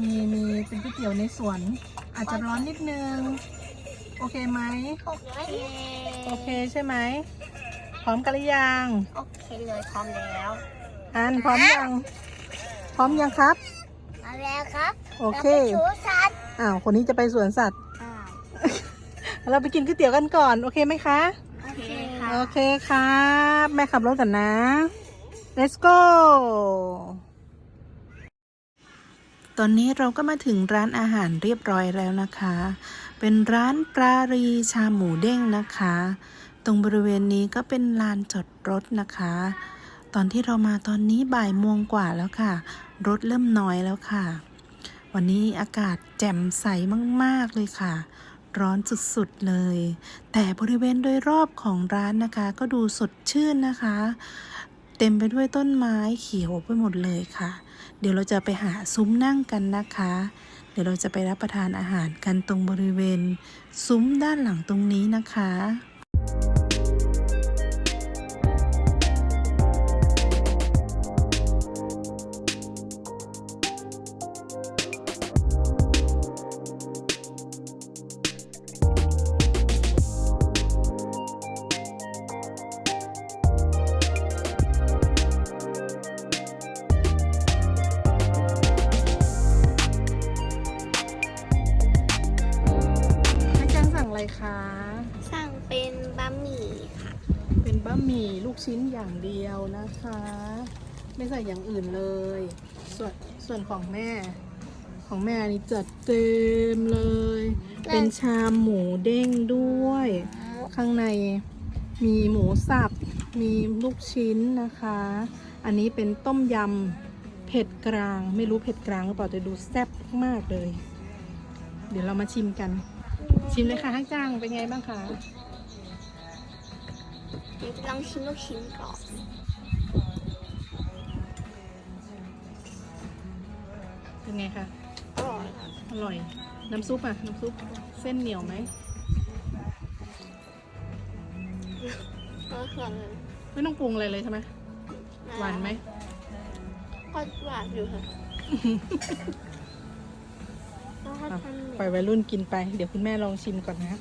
มีมีเป็นก๋วยเตี๋ยวในสวน อาจจะร้อนนิดนึง โอเคไหม โอเคโอเคใช่ไหม พร้อมกันหรือยัง โอเคเลยพร้อมแล้วอันพร้อมยัง พร้อมยังครับ มาแล้วครับโอเคชูชัดอ้าวคนนี้จะไปสวนสัตว์อ้าวเราไปกินก๋วยเตี๋ยวกันก่อน โอเคไหมคะ โอเคค่ะ โอเคครับ แม่ขับรถกันนะ let's go ตอนนี้เราก็มาถึงร้านอาหารเรียบร้อยแล้วนะคะ เป็นร้านปลารีชาหมูเด้งนะคะ ตรงบริเวณนี้ก็เป็นลานจอดรถนะคะ ตอนที่เรามาตอนนี้บ่ายโมงกว่าแล้วค่ะ รถเริ่มน้อยแล้วค่ะ วันนี้อากาศแจ่มใสมากๆเลยค่ะ ร้อนสุดๆเลย แต่บริเวณโดยรอบของร้านนะคะ ก็ดูสดชื่นนะคะ เต็มไปด้วยต้นไม้เขียวไปหมดเลยค่ะ เดี๋ยวเราจะไปหาซุ้มนั่งกันนะคะ เดี๋ยวเราจะไปรับประทานอาหารกันตรงบริเวณ ซุ้มด้านหลังตรงนี้นะคะให้ หมี่ลูกชิ้นอย่างเดียวนะคะ ไม่ใส่อย่างอื่นเลย ส่วนส่วนของแม่ ของแม่นี่จัดเต็มเลย เป็นชามหมูเด้งด้วย ข้างในมีหมูสับ มีลูกชิ้นนะคะ อันนี้เป็นต้มยำเผ็ดกลาง ไม่รู้เผ็ดกลางหรือเปล่าแต่ดูแซ่บมากเลย เดี๋ยวเรามาชิมกัน ชิมเลยค่ะห้างจ้างเป็นไงบ้างคะ เดี๋ยวจะลองชิมลูกชิ้นก่อนเป็นไงคะ อร่อยค่ะอร่อย น้ำซุปอะ น้ำซุป เส้นเหนียวไหมเออหวานเลยไม่ต้องปรุงอะไรเลยใช่ไหมหวานไหมก็หวานอยู่ค่ะแล้วถ้าอะทำเหปล่อยวัยรุ่นกินไป เดี๋ยวคุณแม่ลองชิมก่อนนะ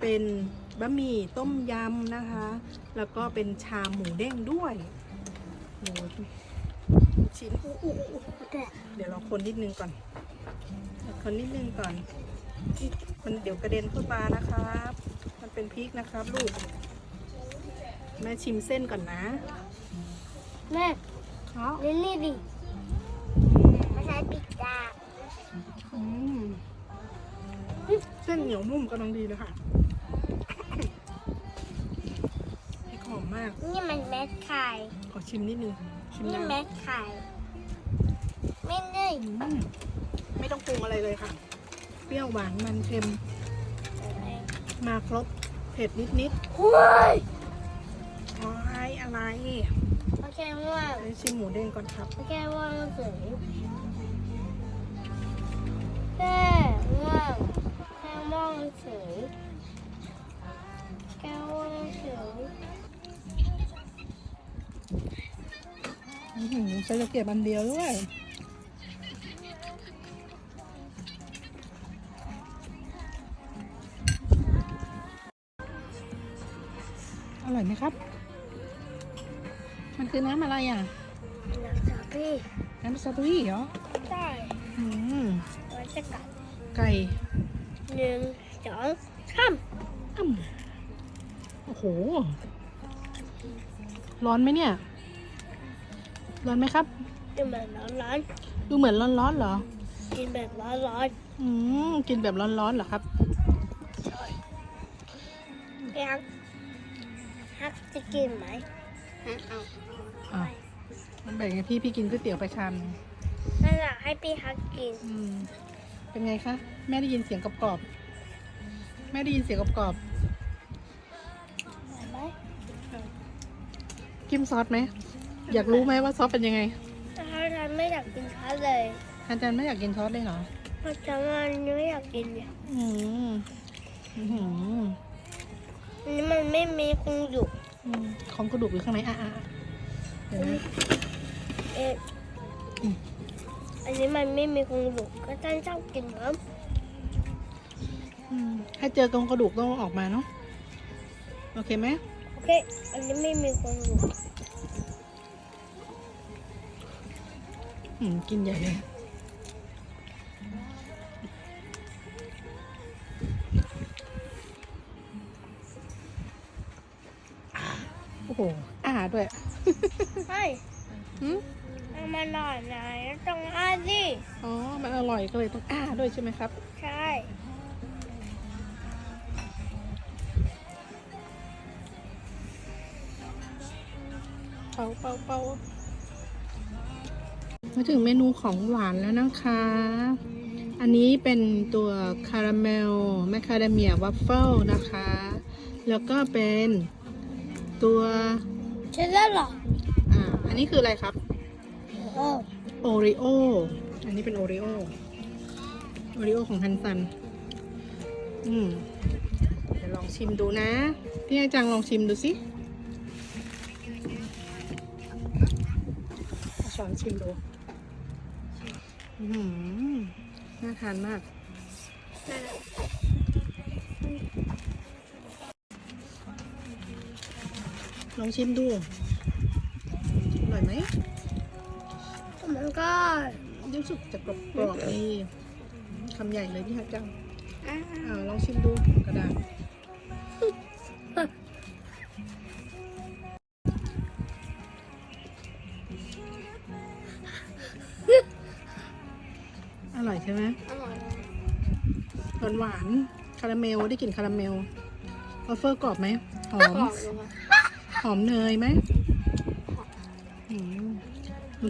เป็นบะหมี่ต้มยำนะคะ แล้วก็เป็นชามหมูเด้งด้วยโอ้ยชิ้นอู้อู้อู้แต่เดี๋ยวเราคนนิดนึงก่อน คนนิดนึงก่อน มันเดี๋ยวกระเด็นขึ้นมานะครับ มันเป็นพริกนะครับ ลูก แม่ชิมเส้นก่อนนะ แม่ครับลิลลี่ดิ ส้นเหนียวนุ่มกำลังดีเลยค่ะพริกหอมมาก นี่มันเม็ดไข่ ขอชิมนิดนึง ชิมนี่ยังเม็ดไข่ ไม่เนยอืมไม่ต้องปรุงอะไรเลยค่ะ เปรี้ยวหวานมันเค็มมาครบ เผ็ดนิดนิดหุ้ยๆอ๋ออะไรโอเคว่าไปชิมหมูเด้งก่อนครับ โอเคว่ามันสวยแค่ว่า แค่มองเฉยแค่ว่าเฉยอื้อหือใช้ตะเกียบอันเดียวด้วย อร่อยไหมครับ มันคือน้ำอะไรอะนักสาวพี่น้ำสตรอเบอรี่เหรอได้อืมไว้จะกัด ไก่ หนึ่งสองสามอ้ำโอ้โห ร้อนไหมเนี่ย ร้อนไหมครับ กินแบบร้อนดูเหมือนร้อนๆเหรอ ๆกินแบบร้อนอืมกินแบบร้อนๆเหรอครับ ๆพี่ฮักฮักจะกินไหมฮักเอาอะมันแบ่งให้พี่พี่กินก๋วยเตี๋ยวไปชามนึงน่าอยากให้พี่ฮักกินอืม เป็นไงคะ แม่ได้ยินเสียงกรอบๆแม่ได้ยินเสียงกรอบไหวไหมๆจิ้มซอสไหม อยากรู้ไหมว่าซอสเป็นยังไงถ้าฉันไม่อยากกินข้าวเลยอาจารย์ไม่อยากกินซอสเลยเหรอ เพราะฉันมันไม่อยากกินเนี่ยอืมอื้อหืออันนี้มันไม่มีคงอยู่อืมของกระดูกอยู่ข้างในอะอะเดี๋ยวนะ เอ๊ะ อืมอันนี้มันไม่มีคงอยู่ก็ฉันชอบกินครับอืมถ้าเจอกองกระดูกต้องเอาออกมาเนาะโอเคไหมโอเค อันนี้ไม่มีคงอยู่อืมกินใหญ่เลยโอ้โหอ่าด้วยใช่หื มเอามาหน่อยไหนต้องอ้าสิอ๋อ มันอร่อยก็เลยต้องอ้าด้วยใช่ไหมครับ ใช่เป่าเป่าเป่ามาถึงเมนูของหวานแล้วนะคะ อันนี้เป็นตัวคาราเมลแมคคาเดเมียวัฟเฟิลนะคะ แล้วก็เป็นตัวใช่แล้วเหรออ่า อันนี้คืออะไรครับ โอ้โอริโอ อันนี้เป็นโอริโอ โอริโอของฮันซัน อืม เดี๋ยวลองชิมดูนะ พี่อาจังลองชิมดูสิเอาช้อนชิมดูอือหือน่าทานมาก ลองชิมดู อร่อยไหม มันก็รู้สึกจะกรอบๆดีคำใหญ่เลยพี่ฮักจังอ่าอ่าลองชิมดูกระดาษอร่อยใช่ไหมอร่อยหวานหวานๆคาราเมลได้กลิ่นคาราเมลวอฟเฟิลกรอบไหมหอม กรอบเลยว่ะหอมเนยไหมอืม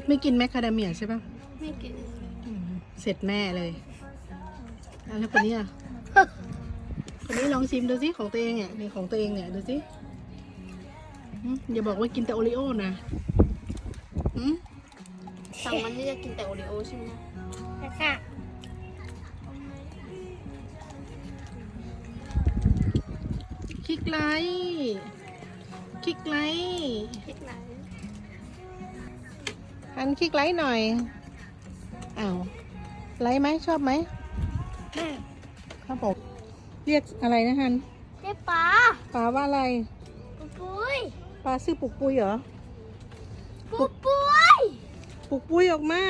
ไม่กินแมคคาเดเมียใช่ปะไม่กินอืมเสร็จแม่เลยอะแล้วคนนี้อะคนนี้ลองชิมดูสิของตัวเองเนี่ยนี่ของตัวเองเนี่ยดูสิอืมอย่าบอกว่ากินแต่โอริโอนะอืมสั่งมันที่จะกินแต่โอริโอใช่ไหมแล้วค่ะคลิกไลค์คลิกไลค์พริกไหน ฮันคลิกไลค์หน่อยอ้าวไลค์ไหมชอบไหมแม่ครับผมเรียกอะไรนะฮันเจ๊ปลาปลาว่าอะไรปุ้ปุ้ยปลาชื่อปุกปุยเหรอปุ้ปุ้ยปุกปุยออกมา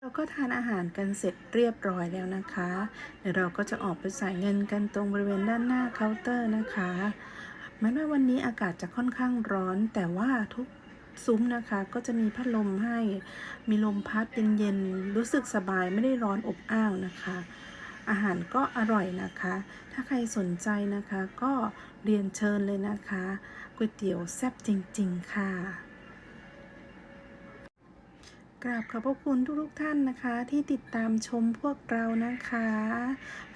เราก็ทานอาหารกันเสร็จเรียบร้อยแล้วนะคะ เดี๋ยวเราก็จะออกไปใส่เงินกันตรงบริเวณด้านหน้าเคาน์เตอร์นะคะแม้ว่าวันนี้อากาศจะค่อนข้างร้อนแต่ว่าทุก ซุ้มนะคะ ก็จะมีพัดลมให้ มีลมพัดเย็นๆ รู้สึกสบายไม่ได้ร้อนอบอ้าวนะคะ อาหารก็อร่อยนะคะ ถ้าใครสนใจนะคะก็เรียนเชิญเลยนะคะก๋วยเตี๋ยวแซ่บจริง ๆ ค่ะกราบขอบพระคุณทุกๆท่านนะคะ ที่ติดตามชมพวกเรานะคะ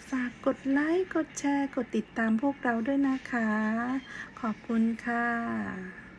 ฝากกดไลค์กดแชร์ กดติดตามพวกเราด้วยนะคะ ขอบคุณค่ะ